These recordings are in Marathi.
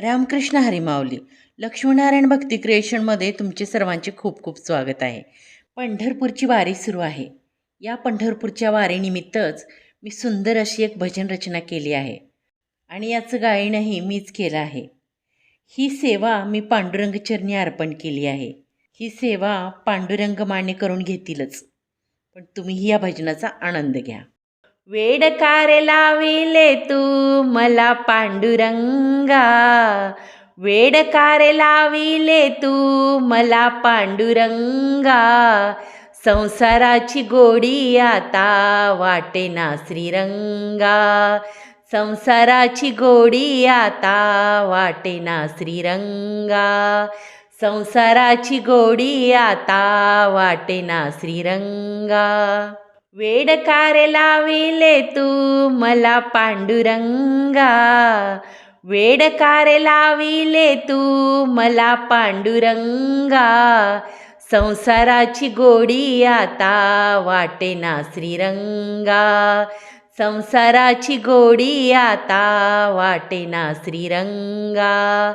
रामकृष्ण हरिमावली लक्ष्मीनारायण भक्ती क्रिएशनमध्ये तुमचे सर्वांचे खूप खूप स्वागत आहे. पंढरपूरची वारी सुरू आहे. या पंढरपूरच्या वारीनिमित्तच मी सुंदर अशी एक भजन रचना केली आहे आणि याचं गायनही मीच केलं आहे. ही सेवा मी पांडुरंगचरणी अर्पण केली आहे. ही सेवा पांडुरंग मान्य करून घेतीलच. पण तुम्हीही या भजनाचा आनंद घ्या. वेडकारे लाविले तू मला पांडुरंगा. वेडकारे लाविले तू मला पांडुरंगा. संसाराची गोडी आता वाटेना श्रीरंगा. संसाराची गोडी आता वाटेना श्रीरंगा. संसाराची गोडी आता वाटेना श्रीरंगा. वेडकारे लाविले तू मला पांडुरंगा. वेडकारे लाविले तू मला पांडुरंगा. संसाराची गोडी आता वाटेना श्रीरंगा. संसाराची गोडी आता वाटेना श्रीरंगा.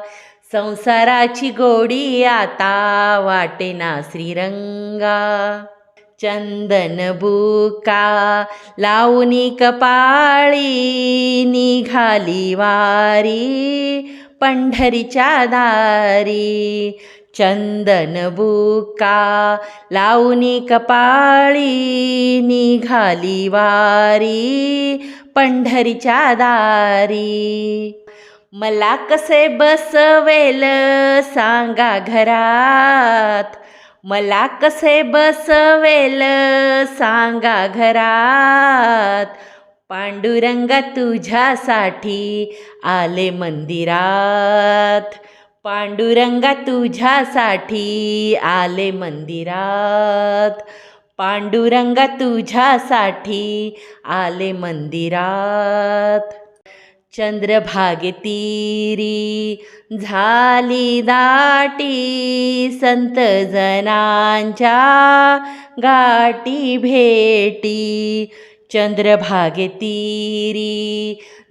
संसाराची गोडी आता वाटेना श्रीरंगा. चंदन बुका लावणी कपाळी निघाली वारी पंढरीच्या दारी. चंदन बुका लावणी कपाळी निघाली वारी पंढरीच्या दारी. मला कसे बसवेल सांगा घरात मला कसे बसवेल सांगा घरात. पांडुरंगा तुझ्यासाठी आले मंदिरात. पांडुरंगा तुझ्यासाठी आले मंदिरात. पांडुरंगा तुझ्यासाठी आले मंदिरात. चंद्रभागेतीरी. झाली दाटी संत जनांच्या गाठी भेटी. चंद्रभागेतीरी.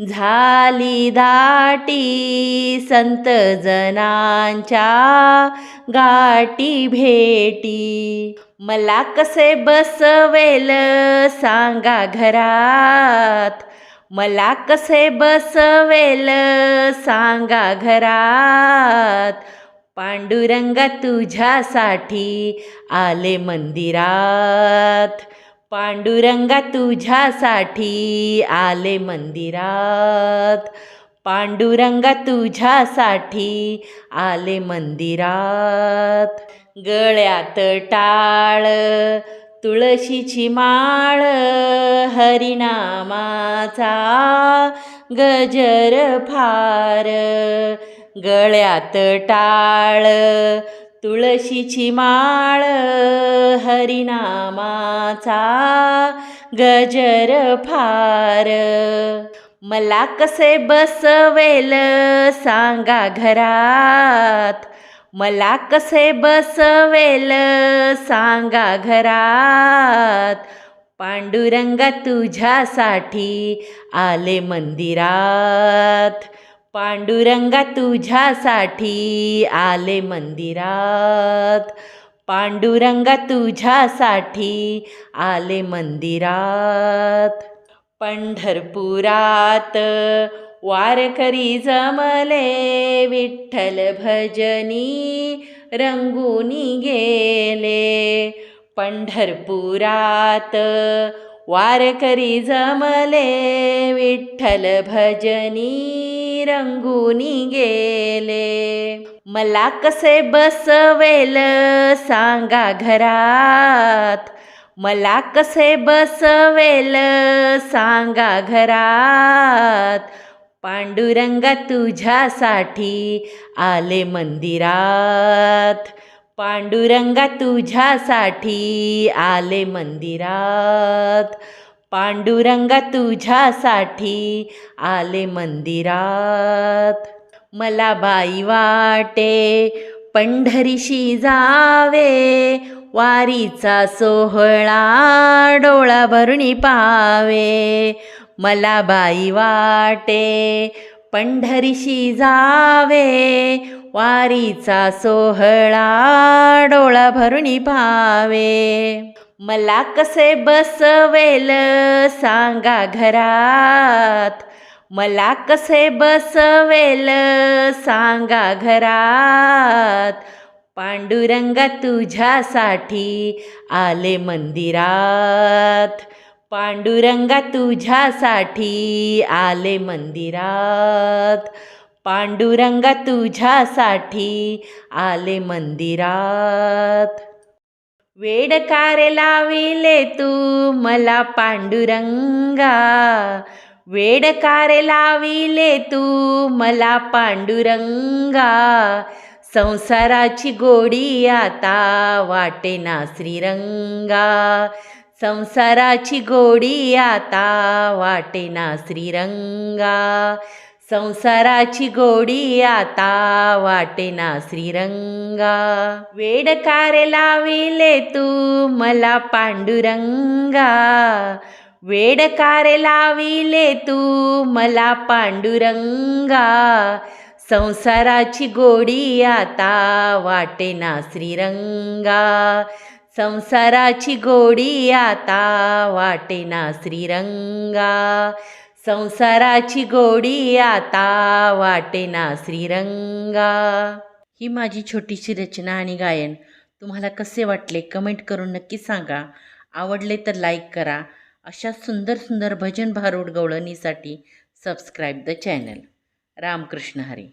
झाली दाटी संत जनांच्या गाठी भेटी. मला कसे बसवेल सांगा घरात. मला कसे बसवेल सांगा घरात. पांडुरंग तुझ्यासाठी आले मंदिरात. पांडुरंगा तुझ्यासाठी आले मंदिरात. पांडुरंगा तुझ्यासाठी आले मंदिरात. गळ्यात टाळ तुळशीची माळ हरिनामाचा गजर फार गळ्यात टाळ. तुळशीची माळ हरिनामाचा गजर फार. मला कसे बसवेल सांगा घरात. मला कसे बसवेल सांगा घरात. पांडुरंगा तुझ्यासाठी आले मंदिरात. पांडुरंगा तुझ्यासाठी आले मंदिरात. पांडुरंगा तुझ्यासाठी आले मंदिरात. पंढरपुरात वारकरी जमले विठ्ठल भजनी रंगुनी गेले. पंढरपुरात वारकरी जमले विठ्ठल भजनी रंगुनी गेले. मला कसे बसवेल सांगा घरात. मला कसे बसवेल सांगा घरात. पांडुरंगा तुझ्यासाठी आले मंदिरात. पांडुरंगा तुझ्यासाठी आले मंदिरात. पांडुरंगा तुझ्यासाठी आले मंदिरात. मला बाई वाटे पंढरीशी जावे वारीचा सोहळा डोळा भरुणी पावे. मला बाई वाटे. पंढरीशी जावे. वारीचा सोहळा डोळा भरुणी पावे. मला कसे बसवेल सांगा घरात. मला कसे बसवेल सांगा घरात. पांडुरंगा तुझ्यासाठी आले मंदिरात. पांडुरंगा तुझ्यासाठी आले मंदिरात. पांडुरंगा तुझ्यासाठी आले मंदिरात. वेड कारे लाविले तू मला पांडुरंगा. वेड कारे लाविले तू मला पांडुरंगा. संसाराची गोडी आता वाटेना श्रीरंगा. संसाराची गोडी आता वाटेना श्रीरंगा. संसाराची गोडी आता वाटेना श्रीरंगा. वेड कारे लाविले तू मला पांडुरंगा. वेड कारे लाविले तू मला पांडुरंगा. संसाराची गोडी आता वाटेना श्रीरंगा. संसाराची गोडी आता वाटेना श्रीरंगा. संसाराची गोडी आता वाटेना श्रीरंगा. ही माझी छोटीशी रचना आणि गायन. तुम्हाला कसे वाटले कमेंट करून नक्की सांगा. आवडले तर लाईक करा. अशा सुंदर सुंदर भजन भारूड गवळणीसाठी subscribe the channel. Ramkrishna Hari.